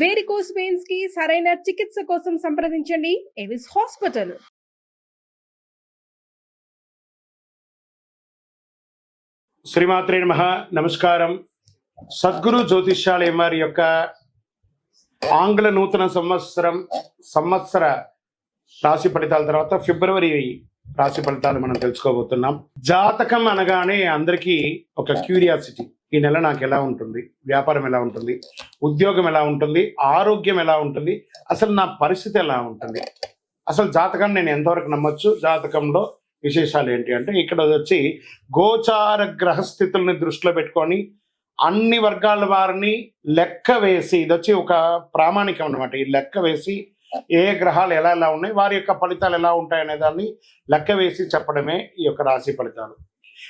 Varicose పెయిన్స్కి సరైన చికిత్స కోసం సంప్రదించండి. ఎవిస్ హాస్పిటల్ శ్రీమాత్రే నమ. నమస్కారం. సద్గురు జ్యోతిష్యాలయం వారి యొక్క ఆంగ్ల నూతన సంవత్సరం సంవత్సర రాశి ఫలితాల తర్వాత ఫిబ్రవరి రాశి ఫలితాలు మనం తెలుసుకోబోతున్నాం. జాతకం అనగానే అందరికీ ఒక క్యూరియాసిటీ. ఈ నెల నాకు ఎలా ఉంటుంది? వ్యాపారం ఎలా ఉంటుంది? ఉద్యోగం ఎలా ఉంటుంది? ఆరోగ్యం ఎలా ఉంటుంది? అసలు నా పరిస్థితి ఎలా ఉంటుంది? అసలు జాతకాన్ని నేను ఎంతవరకు నమ్మొచ్చు? జాతకంలో విశేషాలు ఏంటి అంటే ఇక్కడ వచ్చి గోచార గ్రహస్థితుల్ని దృష్టిలో పెట్టుకొని అన్ని వర్గాల వారిని లెక్క వేసి ఇది వచ్చి ఒక ప్రామాణికం అనమాట ఈ లెక్క వేసి ఏ గ్రహాలు ఎలా ఎలా ఉన్నాయి వారి యొక్క ఫలితాలు ఎలా ఉంటాయనే దాన్ని లెక్క వేసి చెప్పడమే ఈ యొక్క రాశి ఫలితాలు.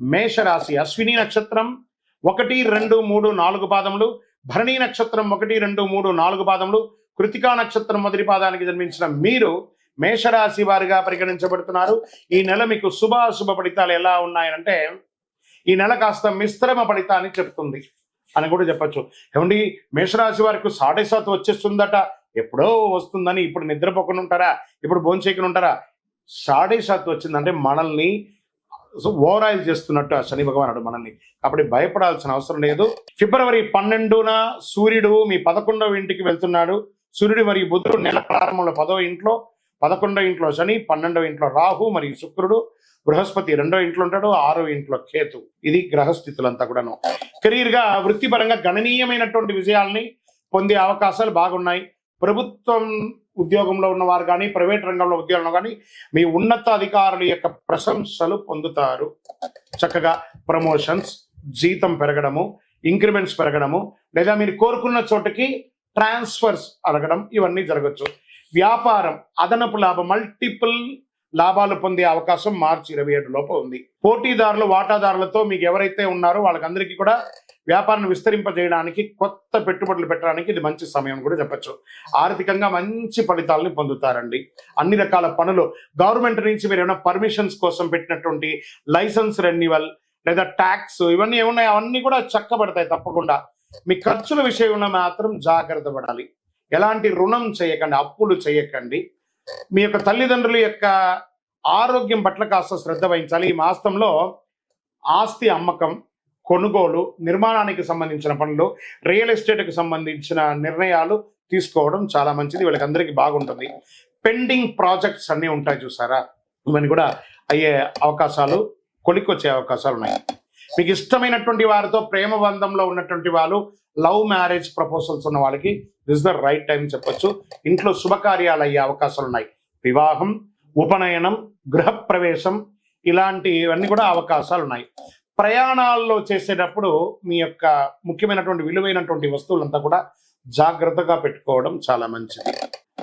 మేషరాశి అశ్విని నక్షత్రం ఒకటి రెండు మూడు నాలుగు పాదములు భరణి నక్షత్రం ఒకటి రెండు మూడు నాలుగు పాదములు కృతికా నక్షత్రం మొదటి పాదానికి జన్మించిన మీరు మేషరాశి వారిగా పరిగణించబడుతున్నారు. ఈ నెల మీకు శుభాశుభ ఫలితాలు ఎలా ఉన్నాయంటే ఈ నెల కాస్త మిశ్రమ ఫలితాన్ని చెప్తుంది అని కూడా చెప్పచ్చు. ఏమండి మేషరాశి వారికి సాడే సాత్ వచ్చేస్తుందట. ఎప్పుడో వస్తుందని ఇప్పుడు నిద్రపోకుండా ఉంటారా? ఇప్పుడు భోంచేయకుండా ఉంటారా? సాడే సాత్ వచ్చిందంటే మనల్ని ఓవర్ ఆయిల్ చేస్తున్నట్టు ఆ శని భగవానుడు మనల్ని. కాబట్టి భయపడాల్సిన అవసరం లేదు. ఫిబ్రవరి పన్నెండున సూర్యుడు మీ పదకొండవ ఇంటికి వెళ్తున్నాడు. సూర్యుడు మరియు బుధుడు నెల ప్రారంభంలో పదవ ఇంట్లో పదకొండవ ఇంట్లో శని పన్నెండవ ఇంట్లో రాహు మరియు శుక్రుడు బృహస్పతి రెండో ఇంట్లో ఉంటాడు ఆరో ఇంట్లో కేతు. ఇది గ్రహస్థితులంతా కూడాను. కెరీర్గా వృత్తిపరంగా గణనీయమైనటువంటి విజయాల్ని పొందే అవకాశాలు బాగున్నాయి. ప్రభుత్వం ఉద్యోగంలో ఉన్నవారు కానీ ప్రైవేట్ రంగంలో ఉద్యోగంలో కానీ మీ ఉన్నత అధికారుల యొక్క ప్రశంసలు పొందుతారు. చక్కగా ప్రమోషన్స్ జీతం పెరగడము ఇంక్రిమెంట్స్ పెరగడము లేదా మీరు కోరుకున్న చోటకి ట్రాన్స్ఫర్స్ అడగడం ఇవన్నీ జరగచ్చు. వ్యాపారం అదనపు లాభం మల్టిపుల్ లాభాలు పొందే అవకాశం మార్చి ఇరవై ఏడు లోపు ఉంది. పోటీదారులు వాటాదారులతో మీకు ఎవరైతే ఉన్నారో వాళ్ళకందరికీ కూడా వ్యాపారాన్ని విస్తరింపజేయడానికి కొత్త పెట్టుబడులు పెట్టడానికి ఇది మంచి సమయం కూడా చెప్పొచ్చు. ఆర్థికంగా మంచి ఫలితాలను పొందుతారండి. అన్ని రకాల పనులు. గవర్నమెంట్ నుంచి మీరు ఏమైనా పర్మిషన్స్ కోసం పెట్టినటువంటి లైసెన్స్ రెన్యువల్ లేదా ట్యాక్స్ ఇవన్నీ ఏమున్నాయి? అవన్నీ కూడా చక్కబడతాయి తప్పకుండా. మీ ఖర్చుల విషయంలో మాత్రం జాగ్రత్త పడాలి. ఎలాంటి రుణం చేయకండి అప్పులు చేయకండి. మీ యొక్క తల్లిదండ్రుల యొక్క ఆరోగ్యం పట్ల కాస్త శ్రద్ధ వహించాలి. ఈ మాసంలో ఆస్తి అమ్మకం కొనుగోలు నిర్మాణానికి సంబంధించిన పనులు రియల్ ఎస్టేట్కి సంబంధించిన నిర్ణయాలు తీసుకోవడం చాలా మంచిది. వీళ్ళకందరికీ బాగుంటుంది. పెండింగ్ ప్రాజెక్ట్స్ అన్నీ ఉంటాయి చూసారా? ఇవన్నీ కూడా అయ్యే అవకాశాలు కొలికొచ్చే అవకాశాలు ఉన్నాయి. మీకు ఇష్టమైనటువంటి వారితో ప్రేమ బంధంలో ఉన్నటువంటి వాళ్ళు లవ్ మ్యారేజ్ ప్రపోజల్స్ ఉన్న వాళ్ళకి దిస్ ద రైట్ టైం చెప్పొచ్చు. ఇంట్లో శుభకార్యాలు అయ్యే అవకాశాలు ఉన్నాయి. వివాహం ఉపనయనం గృహప్రవేశం ఇలాంటివన్నీ కూడా అవకాశాలు ఉన్నాయి. ప్రయాణాల్లో చేసేటప్పుడు మీ యొక్క ముఖ్యమైనటువంటి విలువైనటువంటి వస్తువులంతా కూడా జాగ్రత్తగా పెట్టుకోవడం చాలా మంచిది.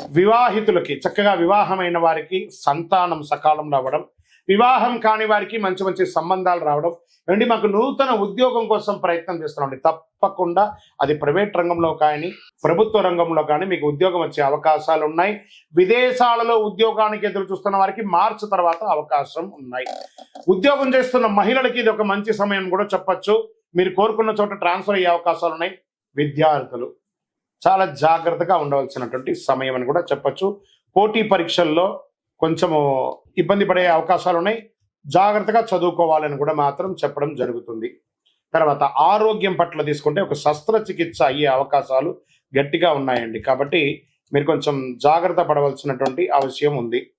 వివాహితులకి చక్కగా వివాహమైన వారికి సంతానం సకాలంలో అవ్వడం వివాహం కాని వారికి మంచి మంచి సంబంధాలు రావడం ఏమండి మాకు నూతన ఉద్యోగం కోసం ప్రయత్నం చేస్తున్నామండి తప్పకుండా అది ప్రైవేట్ రంగంలో కానీ ప్రభుత్వ రంగంలో కానీ మీకు ఉద్యోగం వచ్చే అవకాశాలు ఉన్నాయి. విదేశాలలో ఉద్యోగానికి ఎదురు చూస్తున్న వారికి మార్చి తర్వాత అవకాశం ఉన్నాయి. ఉద్యోగం చేస్తున్న మహిళలకి ఇది ఒక మంచి సమయం కూడా చెప్పచ్చు. మీరు కోరుకున్న చోట ట్రాన్స్ఫర్ అయ్యే అవకాశాలు ఉన్నాయి. విద్యార్థులు చాలా జాగ్రత్తగా ఉండవలసినటువంటి సమయం అని కూడా చెప్పచ్చు. పోటీ పరీక్షల్లో కొంచెము ఇబ్బంది పడే అవకాశాలు ఉన్నాయి జాగ్రత్తగా చదువుకోవాలని కూడా మాత్రం చెప్పడం జరుగుతుంది. తర్వాత ఆరోగ్యం పట్ల తీసుకుంటే ఒక శస్త్రచికిత్స అయ్యే అవకాశాలు గట్టిగా ఉన్నాయండి. కాబట్టి మీరు కొంచెం జాగ్రత్త పడవలసినటువంటి అవసరం ఉంది.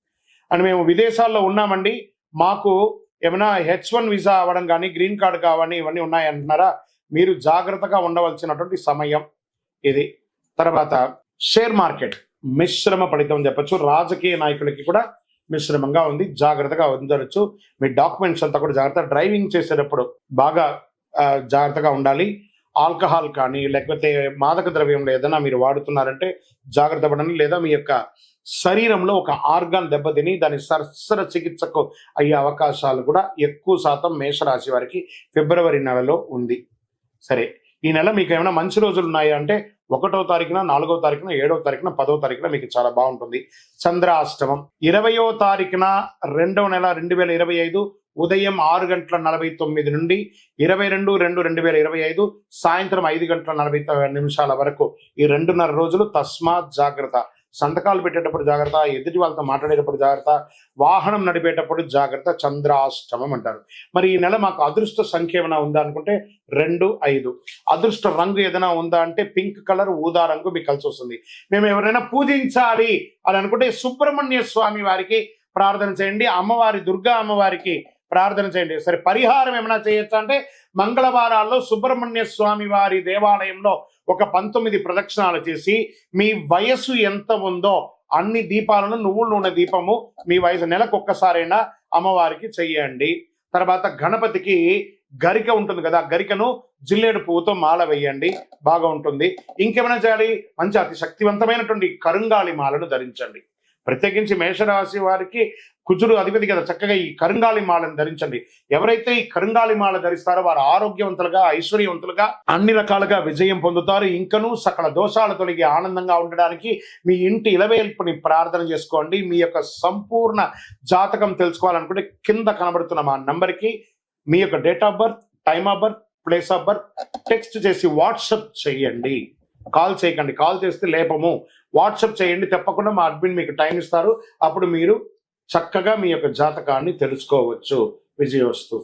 అండ్ మేము విదేశాల్లో ఉన్నామండి. మాకు ఏమైనా హెచ్ వన్ వీసా అవ్వడం కానీ గ్రీన్ కార్డ్ కావని ఇవన్నీ ఉన్నాయంటున్నారా? మీరు జాగ్రత్తగా ఉండవలసినటువంటి సమయం ఇది. తర్వాత షేర్ మార్కెట్. మిశ్రమ ఫలితం చెప్పచ్చు. రాజకీయ నాయకులకి కూడా మిశ్రమంగా ఉంది. జాగ్రత్తగా ఉండవచ్చు మీ డాక్యుమెంట్స్ అంతా కూడా జాగ్రత్త డ్రైవింగ్ చేసేటప్పుడు బాగా జాగ్రత్తగా ఉండాలి. ఆల్కహాల్ కానీ లేకపోతే మాదక ద్రవ్యంలో ఏదైనా మీరు వాడుతున్నారంటే జాగ్రత్త పడండి. లేదా మీ యొక్క శరీరంలో ఒక ఆర్గాన్ దెబ్బతిని దాని సరసర చికిత్సకు అయ్యే అవకాశాలు కూడా ఎక్కువ శాతం మేషరాశి వారికి ఫిబ్రవరి నెలలో ఉంది. సరే. ఈ నెల మీకు ఏమైనా మంచి రోజులు ఉన్నాయా అంటే ఒకటో తారీఖున నాలుగో తారీఖున ఏడో తారీఖున పదో తారీఖున మీకు చాలా బాగుంటుంది. చంద్రాష్టమం. ఇరవయో తారీఖున రెండవ నెల రెండు వేల ఇరవై ఐదు ఉదయం ఆరు గంటల నలభై తొమ్మిది నుండి ఇరవై రెండు రెండు రెండు వేల ఇరవై ఐదు సాయంత్రం ఐదు గంటల నలభై నిమిషాల వరకు ఈ రెండున్నర రోజులు తస్మాత్ జాగ్రత్త. సంతకాలు పెట్టేటప్పుడు జాగ్రత్త ఎదుటి వాళ్ళతో మాట్లాడేటప్పుడు జాగ్రత్త వాహనం నడిపేటప్పుడు జాగ్రత్త చంద్రాష్టమం అంటారు. మరి ఈ నెల మాకు అదృష్ట సంఖ్య ఏమైనా ఉందా అనుకుంటే రెండు ఐదు. అదృష్ట రంగు ఏదైనా ఉందా అంటే పింక్ కలర్ ఊదా రంగు మీకు కలిసి వస్తుంది. మేము ఎవరైనా పూజించాలి అని అనుకుంటే సుబ్రహ్మణ్య స్వామి వారికి ప్రార్థన చేయండి. అమ్మవారి దుర్గా అమ్మవారికి ప్రార్థన చేయండి. సరే పరిహారం ఏమైనా చేయొచ్చా అంటే మంగళవారాల్లో సుబ్రహ్మణ్య స్వామి వారి దేవాలయంలో ఒక పంతొమ్మిది ప్రదక్షిణాలు చేసి మీ వయస్సు ఎంత ఉందో అన్ని దీపాలను నువ్వుల నూనె దీపము మీ వయసు నెలకు ఒక్కసారైనా అమ్మవారికి చెయ్యండి. తర్వాత గణపతికి గరిక ఉంటుంది కదా ఆ గరికను జిల్లేడు పువ్వుతో మాల వేయండి. బాగా ఉంటుంది. ఇంకేమైనా చేయాలి? మంచి అతి శక్తివంతమైనటువంటి కరుంగాళి మాలను ధరించండి. ప్రత్యేకించి మేషరాశి వారికి కుజుడు అధిపతి కదా చక్కగా ఈ కరుంగాళి మాలను ధరించండి. ఎవరైతే ఈ కరుంగాళి మాల ధరిస్తారో వారు ఆరోగ్యవంతులుగా ఐశ్వర్యవంతులుగా అన్ని రకాలుగా విజయం పొందుతారు. ఇంకనూ సకల దోషాలు తొలగి ఆనందంగా ఉండడానికి మీ ఇంటి ఇలవేల్పుని ప్రార్థన చేసుకోండి. మీ యొక్క సంపూర్ణ జాతకం తెలుసుకోవాలనుకుంటే కింద కనబడుతున్న మా నంబర్కి మీ యొక్క date of birth time of birth place of birth text చేసి వాట్సప్ చేయండి. కాల్ చేయకండి. కాల్ చేస్తే లేపము. వాట్సప్ చేయండి. తప్పకుండా మా అడ్మిన్ మీకు టైం ఇస్తారు. అప్పుడు మీరు చక్కగా మీ యొక్క జాతకాన్ని తెలుసుకోవచ్చు. విజయోస్తు